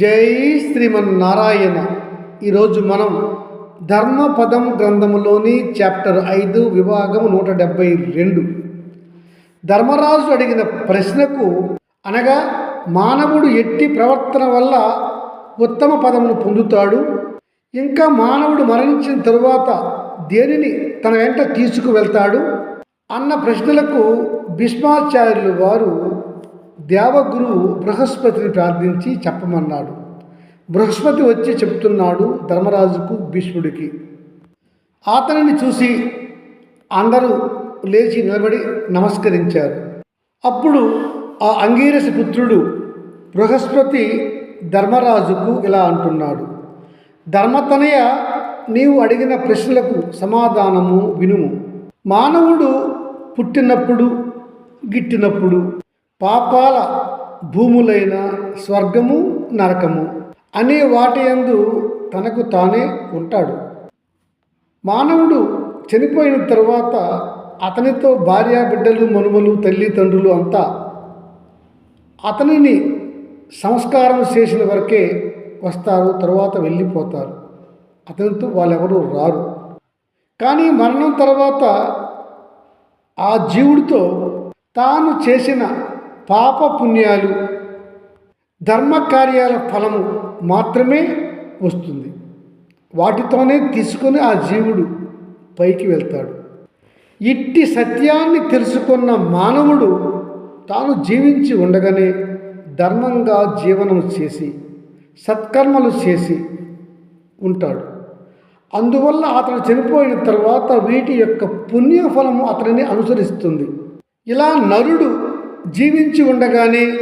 జై శ్రీమన్నారాయణ. ఈరోజు మనం ధర్మపదం గ్రంథములోని చాప్టర్ ఐదు విభాగం నూట డెబ్భై రెండు. ధర్మరాజు అడిగిన ప్రశ్నకు అనగా మానవుడు ఎట్టి ప్రవర్తన వల్ల ఉత్తమ పదమును పొందుతాడు? ఇంకా మానవుడు మరణించిన తరువాత దేనిని తన వెంట తీసుకువెళ్తాడు? అన్న ప్రశ్నలకు భీష్మాచార్యులు వారు దేవగురువు బృహస్పతిని ప్రార్థించి చెప్పమన్నాడు. బృహస్పతి వచ్చి చెప్తున్నాడు ధర్మరాజుకు భీష్ముడికి. అతనిని చూసి అందరూ లేచి నిలబడి నమస్కరించారు. అప్పుడు ఆ అంగీరస పుత్రుడు బృహస్పతి ధర్మరాజుకు ఇలా అంటున్నాడు. ధర్మతనయ నీవు అడిగిన ప్రశ్నలకు సమాధానము వినుము. మానవుడు పుట్టినప్పుడు గిట్టినప్పుడు పాపాల భూములైన స్వర్గము నరకము అనే వాటి యందు తనకు తానే ఉంటాడు. మానవుడు చనిపోయిన తర్వాత అతనితో భార్య బిడ్డలు మనుమలు తల్లిదండ్రులు అంతా అతనిని సంస్కారం చేసిన వరకే వస్తారు తర్వాత వెళ్ళిపోతారు. అతనితో వాళ్ళెవరూ రారు. కానీ మరణం తర్వాత ఆ జీవుడితో తాను చేసిన పాప పుణ్యాలు ధర్మకార్యాల ఫలము మాత్రమే వస్తుంది. వాటితోనే తీసుకొని ఆ జీవుడు పైకి వెళ్తాడు. ఇట్టి సత్యాన్ని తెలుసుకున్న మానవుడు తాను జీవించి ఉండగానే ధర్మంగా జీవనం చేసి సత్కర్మలు చేసి ఉంటాడు. అందువల్ల అతను చనిపోయిన తర్వాత వీటి యొక్క పుణ్యఫలము అతనిని అనుసరిస్తుంది. ఇలా నరుడు జీవించి ఉండగానే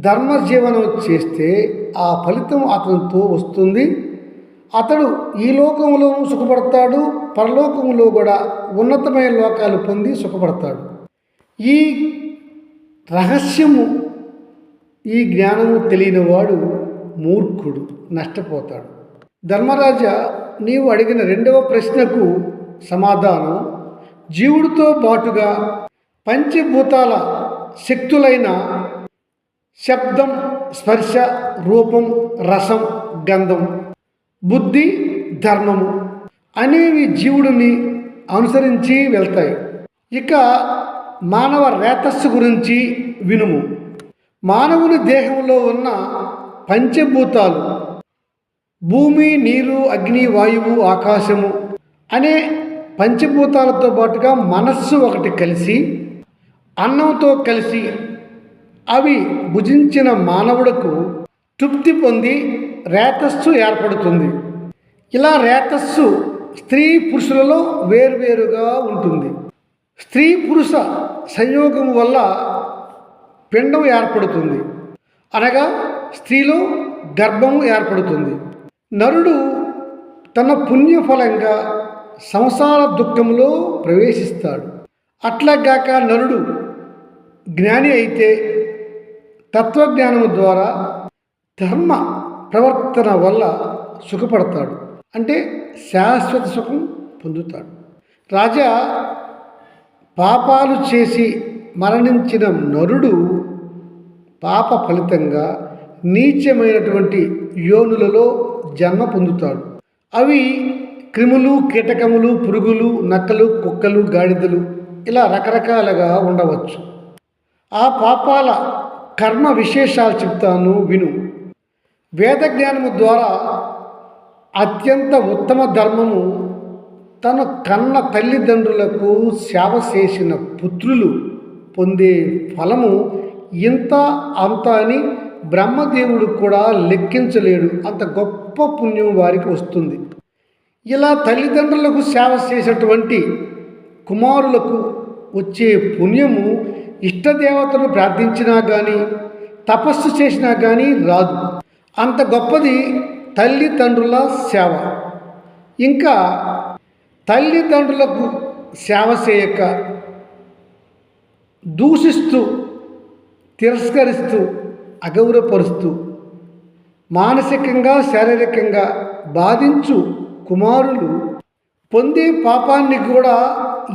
ధర్మ జీవనం చేస్తే ఆ ఫలితం అతనితో వస్తుంది. అతడు ఈ లోకంలోనూ సుఖపడతాడు పరలోకంలో కూడా ఉన్నతమైన లోకాలు పొంది సుఖపడతాడు. ఈ రహస్యము ఈ జ్ఞానము తెలియనివాడు మూర్ఖుడు నష్టపోతాడు. ధర్మరాజా నీవు అడిగిన రెండవ ప్రశ్నకు సమాధానం జీవుడితో పాటుగా పంచభూతాల శక్తులైన శబ్దం స్పర్శ రూపం రసం గంధం బుద్ధి ధర్మము అనేవి జీవుడిని అనుసరించి వెళ్తాయి. ఇక మానవ రేతస్సు గురించి వినుము. మానవుని దేహంలో ఉన్న పంచభూతాలు భూమి నీరు అగ్ని వాయువు ఆకాశము అనే పంచభూతాలతో పాటుగా మనస్సు ఒకటి కలిసి అన్నంతో కలిసి అవి భుజించిన మానవుడకు తృప్తి పొంది రేతస్సు ఏర్పడుతుంది. ఇలా రేతస్సు స్త్రీ పురుషులలో వేర్వేరుగా ఉంటుంది. స్త్రీ పురుష సంయోగం వల్ల పిండం ఏర్పడుతుంది. అనగా స్త్రీలో గర్భము ఏర్పడుతుంది. నరుడు తన పుణ్యఫలంగా సంసార దుఃఖంలో ప్రవేశిస్తాడు. అట్లాగాక నరుడు జ్ఞాని అయితే తత్వజ్ఞానము ద్వారా ధర్మ ప్రవర్తన వల్ల సుఖపడతాడు. అంటే శాశ్వత సుఖం పొందుతాడు. రాజా పాపాలు చేసి మరణించిన నరుడు పాప ఫలితంగా నీచమైనటువంటి యోనులలో జన్మ పొందుతాడు. అవి క్రిములు కీటకములు పురుగులు నక్కలు కుక్కలు గాడిదలు ఇలా రకరకాలుగా ఉండవచ్చు. ఆ పాపాల కర్మ విశేషాలు చెప్తాను విను. వేద జ్ఞానము ద్వారా అత్యంత ఉత్తమ ధర్మము తన కన్న తల్లిదండ్రులకు సేవ చేసిన పుత్రులు పొందే ఫలము ఇంత అంత అని బ్రహ్మదేవుడు కూడా లెక్కించలేడు. అంత గొప్ప పుణ్యం వారికి వస్తుంది. ఇలా తల్లిదండ్రులకు సేవ చేసేటువంటి కుమారులకు వచ్చే పుణ్యము ఇష్టదేవతను ప్రార్థించినా కానీ తపస్సు చేసినా కానీ రాదు. అంత గొప్పది తల్లిదండ్రుల సేవ. ఇంకా తల్లిదండ్రులకు సేవ చేయక దూషిస్తూ తిరస్కరిస్తూ అగౌరవపరుస్తూ మానసికంగా శారీరకంగా బాధించు కుమారులు పొందే పాపాన్ని కూడా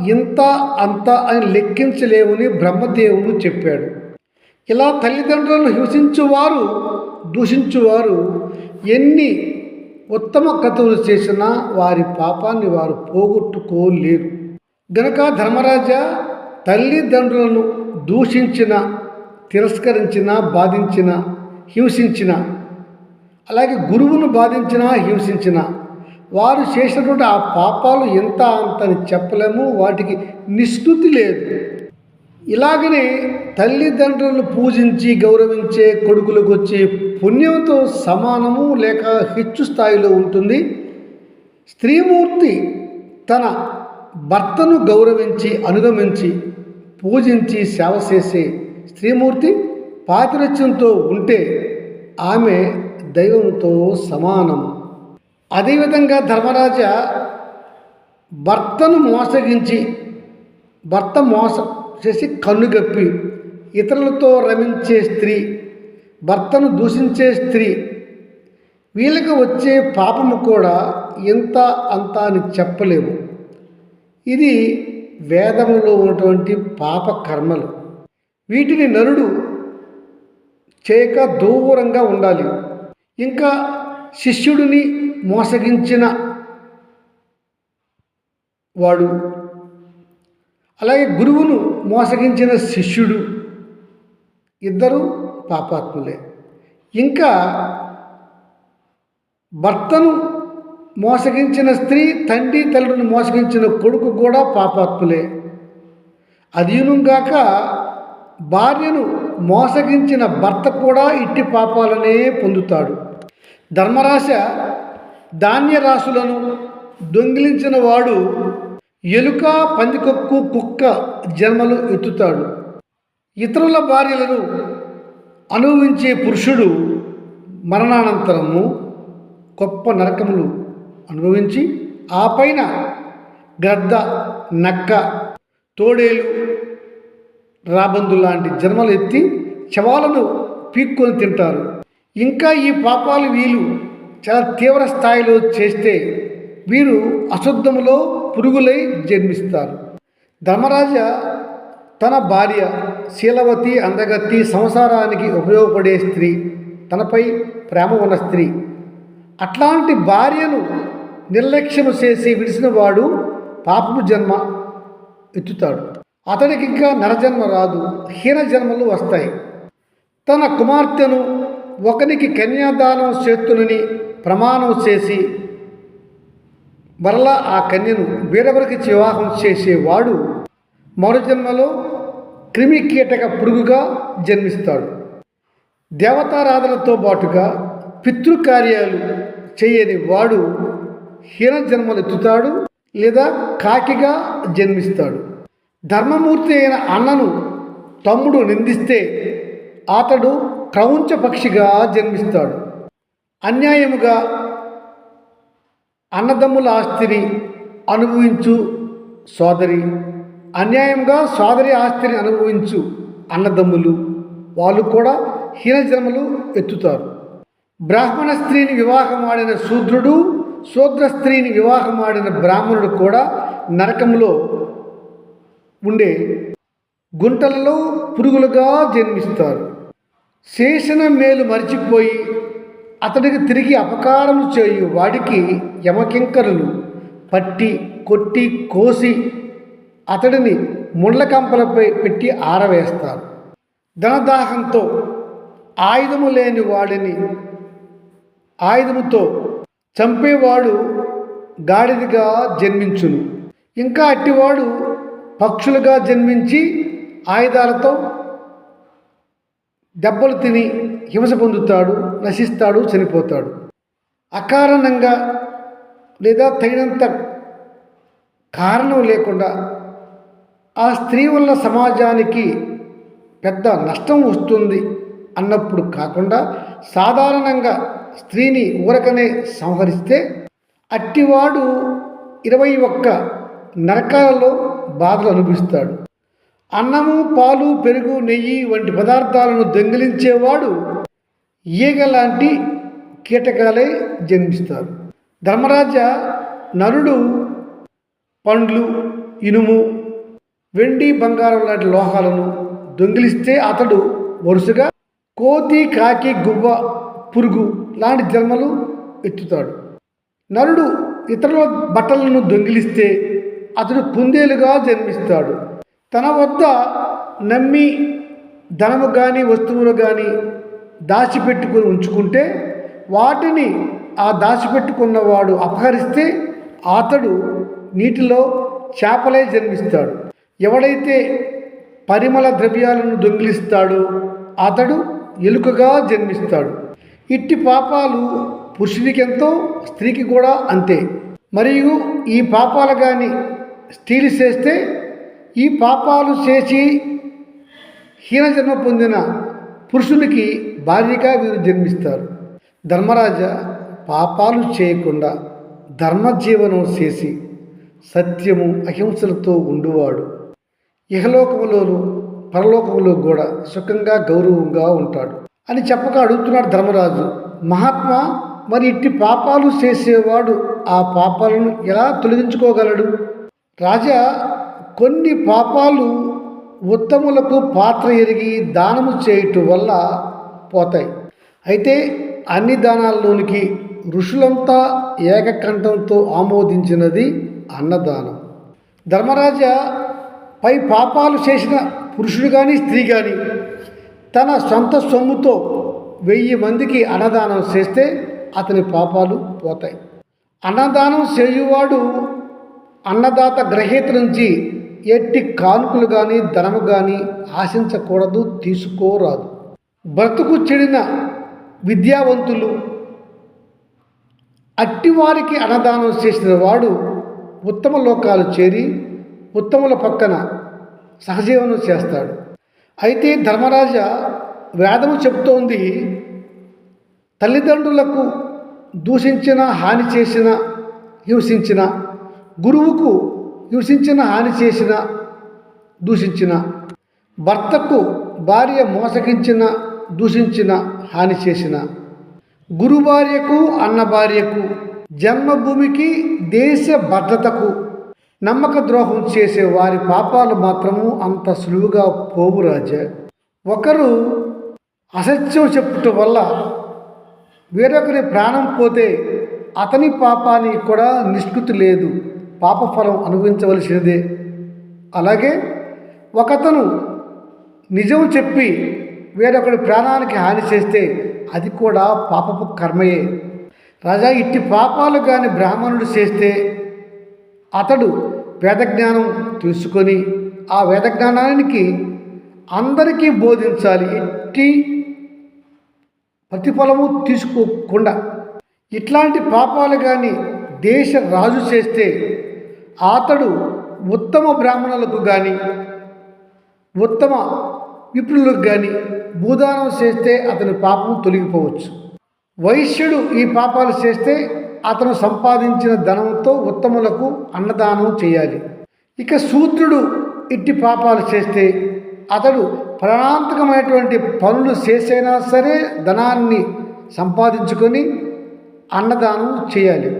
ఇంత అంత అని లెక్కించలేవని బ్రహ్మదేవుడు చెప్పాడు. ఇలా తల్లిదండ్రులను హింసించువారు దూషించువారు ఎన్ని ఉత్తమ కథలు చేసినా వారి పాపాన్ని వారు పోగొట్టుకోలేరు. గనక ధర్మరాజా తల్లిదండ్రులను దూషించిన తిరస్కరించిన బాధించిన హింసించిన అలాగే గురువును బాధించిన హింసించిన వారు చేసినటువంటి ఆ పాపాలు ఎంత అంతని చెప్పలేము వాటికి నిష్ణుతి లేదు. ఇలాగనే తల్లిదండ్రులను పూజించి గౌరవించే కొడుకులకు వచ్చే పుణ్యంతో సమానము లేక హెచ్చు స్థాయిలో ఉంటుంది. స్త్రీమూర్తి తన భర్తను గౌరవించి అనుగమించి పూజించి సేవ చేసే స్త్రీమూర్తి పాతిరత్యంతో ఉంటే ఆమె దైవంతో సమానం. అదేవిధంగా ధర్మరాజ భర్తను మోసగించి భర్త మోసం చేసి కన్నుగప్పి ఇతరులతో రమించే స్త్రీ భర్తను దూషించే స్త్రీ వీళ్ళకి వచ్చే పాపము కూడా ఇంత అంత అని చెప్పలేము. ఇది వేదంలో ఉన్నటువంటి పాప కర్మలు. వీటిని నరుడు చేయక దూరంగా ఉండాలి. ఇంకా శిష్యుడిని మోసగించిన వాడు. అలాగే గురువును మోసగించిన శిష్యుడు. ఇద్దరు పాపాత్ములే. ఇంకా భర్తను మోసగించిన స్త్రీ తండ్రి తల్లిని మోసగించిన కొడుకు కూడా పాపాత్ములే. అదీనుగాక భార్యను మోసగించిన భర్త కూడా ఇట్టి పాపాలనే పొందుతాడు. ధర్మరాశ ధాన్యరాశులను దొంగిలించిన వాడు ఎలుక పందికొక్కు కుక్క జన్మలు ఎత్తుతాడు. ఇతరుల భార్యలను అనుభవించే పురుషుడు మరణానంతరము గొప్ప నరకములు అనుభవించి ఆ పైన గద్ద నక్క తోడేలు రాబందు లాంటి జన్మలు ఎత్తి శవాలను పీక్కొని తింటారు. ఇంకా ఈ పాపాలు వీలు చాలా తీవ్ర స్థాయిలో చేస్తే వీరు అశుద్ధములో పురుగులై జన్మిస్తారు. ధర్మరాజ తన భార్య శీలవతి అందగత్తి సంసారానికి ఉపయోగపడే స్త్రీ తనపై ప్రేమ ఉన్న స్త్రీ. అట్లాంటి భార్యను నిర్లక్ష్యము చేసి విడిసిన వాడు పాపము జన్మ ఎత్తుతాడు. అతడికి ఇంకా నరజన్మ రాదు హీన జన్మలు వస్తాయి. తన కుమార్తెను ఒకనికి కన్యాదానం చేస్తునని ప్రమాణం చేసి మరలా ఆ కన్యను వేరొకరికి వివాహం చేసేవాడు మరు జన్మలో క్రిమి కీటక పురుగుగా జన్మిస్తాడు. దేవతారాధనతో పాటుగా పితృకార్యాలు చేయని వాడు హీన జన్మలెత్తుతాడు లేదా కాకిగా జన్మిస్తాడు. ధర్మమూర్తి అయిన అన్నను తమ్ముడు నిందిస్తే అతడు క్రౌంచ పక్షిగా జన్మిస్తాడు. అన్యాయముగా అన్నదమ్ముల ఆస్తిని అనుభవించు సోదరి. అన్యాయంగా సోదరి ఆస్తిని అనుభవించు అన్నదమ్ములు. వాళ్ళు కూడా హీనజన్మలు ఎత్తుతారు. బ్రాహ్మణ స్త్రీని వివాహమాడిన శూద్రుడు శూద్ర స్త్రీని వివాహమాడిన బ్రాహ్మణుడు కూడా నరకంలో ఉండే గుంటలలో పురుగులుగా జన్మిస్తారు. శేషణ మేలు మరిచిపోయి అతడికి తిరిగి అపకారం చేయు వాడికి యమకింకరులు పట్టి కొట్టి కోసి అతడిని ముండ్ల కంపలపై పెట్టి ఆరవేస్తారు. ధనదాహంతో ఆయుధము లేని వాడిని ఆయుధముతో చంపేవాడు గాడిదిగా జన్మించును. ఇంకా అట్టివాడు పక్షులుగా జన్మించి ఆయుధాలతో దెబ్బలు తిని హింస పొందుతాడు నశిస్తాడు చనిపోతాడు. అకారణంగా లేదా తగినంత కారణం లేకుండా ఆ స్త్రీ వల్ల సమాజానికి పెద్ద నష్టం వస్తుంది అన్నప్పుడు కాకుండా సాధారణంగా స్త్రీని ఊరకనే సంహరిస్తే అట్టివాడు ఇరవై ఒక్క నరకాలలో బాధలు అనుభవిస్తాడు. అన్నము పాలు పెరుగు నెయ్యి వంటి పదార్థాలను దొంగిలించేవాడు ఈగ లాంటి కీటకాలే జన్మిస్తారు. ధర్మరాజ నరుడు పండ్లు ఇనుము వెండి బంగారం లాంటి లోహాలను దొంగిలిస్తే అతడు వరుసగా కోతి కాకి గువ్వ పురుగు లాంటి జన్మలు ఎత్తుతాడు. నరుడు ఇతరుల బట్టలను దొంగిలిస్తే అతడు కుందేలుగా జన్మిస్తాడు. తన వద్ద నమ్మి ధనము కానీ వస్తువులు కానీ దాచిపెట్టుకుని ఉంచుకుంటే వాటిని ఆ దాచిపెట్టుకున్నవాడు అపహరిస్తే అతడు నీటిలో చేపలే జన్మిస్తాడు. ఎవడైతే పరిమళ ద్రవ్యాలను దొంగిలిస్తాడో అతడు ఎలుకగా జన్మిస్తాడు. ఇట్టి పాపాలు పురుషుడికి ఎంతో స్త్రీకి కూడా అంతే. మరియు ఈ పాపాలు కానీ స్త్రీలు చేస్తే ఈ పాపాలు చేసి హీనజన్మ పొందిన పురుషునికి భార్యగా వీరు జన్మిస్తారు. ధర్మరాజ పాపాలు చేయకుండా ధర్మజీవనం చేసి సత్యము అహింసలతో ఉండువాడు. ఇహలోకములోను పరలోకములో కూడా సుఖంగా గౌరవంగా ఉంటాడు అని చెప్పక అడుగుతున్నాడు ధర్మరాజు. మహాత్మా మరి ఇట్టి పాపాలు చేసేవాడు ఆ పాపాలను ఎలా తొలగించుకోగలడు? రాజా కొన్ని పాపాలు ఉత్తములకు పాత్ర ఎరిగి దానము చేయటం వల్ల పోతాయి. అయితే అన్ని దానాల్లోనికి ఋషులంతా ఏకకంఠంతో ఆమోదించినది అన్నదానం. ధర్మరాజ పై పాపాలు చేసిన పురుషుడు కానీ స్త్రీ కానీ తన సొంత సొమ్ముతో వెయ్యి మందికి అన్నదానం చేస్తే అతని పాపాలు పోతాయి. అన్నదానం చేయువాడు అన్నదాత గ్రహీత నుంచి ఎట్టి కానుకలు కానీ ధనము కానీ ఆశించకూడదు తీసుకోరాదు. బ్రతుకు చెడిన విద్యావంతులు అట్టివారికి అన్నదానం చేసిన వాడు ఉత్తమ లోకాలు చేరి ఉత్తముల పక్కన సహజీవనం చేస్తాడు. అయితే ధర్మరాజ వేదము చెబుతోంది తల్లిదండ్రులకు దూషించిన హాని చేసిన హింసించిన గురువుకు హింసించిన హాని చేసిన దూషించిన భర్తకు భార్య మోసగించిన దూషించిన హాని చేసిన గురు భార్యకు అన్న భార్యకు జన్మభూమికి దేశ భద్రతకు నమ్మక ద్రోహం చేసే వారి పాపాలు మాత్రము అంత సులువుగా పోవు రాజా. ఒకరు అసత్యం చెప్పుట వల్ల వేరొకరి ప్రాణం పోతే అతని పాపానికి కూడా నిష్కృతి లేదు. పాపఫలం అనుభవించవలసినదే. అలాగే ఒకతను నిజం చెప్పి వేరొకడి ప్రాణానికి హాని చేస్తే అది కూడా పాపపు కర్మయే. రాజా ఇట్టి పాపాలు కాని బ్రాహ్మణుడు చేస్తే అతడు వేదజ్ఞానం తెలుసుకొని ఆ వేదజ్ఞానానికి అందరికీ బోధించాలి. ఎట్టి ప్రతిఫలము తీసుకోకుండా ఇట్లాంటి పాపాలు కానీ దేశ రాజు చేస్తే అతడు ఉత్తమ బ్రాహ్మణులకు కానీ ఉత్తమ విప్రులకు కానీ భూదానం చేస్తే అతని పాపం తొలగిపోవచ్చు. వైశ్యుడు ఈ పాపాలు చేస్తే అతను సంపాదించిన ధనంతో ఉత్తములకు అన్నదానం చేయాలి. ఇక సూత్రుడు ఇట్టి పాపాలు చేస్తే అతడు ప్రాణాంతకమైనటువంటి పనులు చేసైనా సరే ధనాన్ని సంపాదించుకొని అన్నదానం చేయాలి.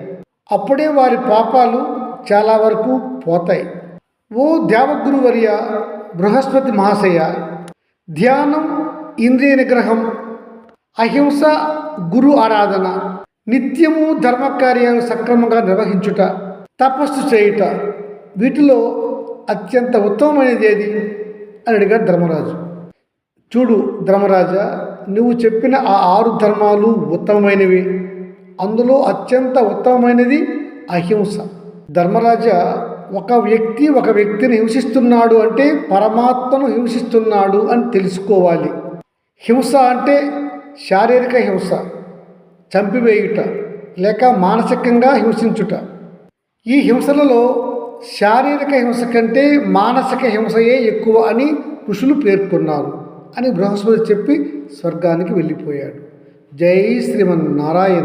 అప్పుడే వారి పాపాలు చాలా వరకు పోతాయి. ఓ దేవగురువర్య బృహస్పతి మహాశయ ధ్యానం ఇంద్రియ నిగ్రహం అహింస గురు ఆరాధన నిత్యము ధర్మకార్యాలు సక్రమంగా నిర్వహించుట తపస్సు చేయుట వీటిలో అత్యంత ఉత్తమమైనది ఏది? అని అడిగాడు ధర్మరాజు. చూడు ధర్మరాజా నువ్వు చెప్పిన ఆ ఆరు ధర్మాలు ఉత్తమమైనవి. అందులో అత్యంత ఉత్తమమైనది అహింస. ధర్మరాజ ఒక వ్యక్తి ఒక వ్యక్తిని హింసిస్తున్నాడు అంటే పరమాత్మను హింసిస్తున్నాడు అని తెలుసుకోవాలి. హింస అంటే శారీరక హింస చంపివేయుట లేక మానసికంగా హింసించుట. ఈ హింసలలో శారీరక హింస కంటే మానసిక హింసయే ఎక్కువ అని ఋషులు పేర్కొన్నారు అని బృహస్పతి చెప్పి స్వర్గానికి వెళ్ళిపోయాడు. జై శ్రీమన్నారాయణ.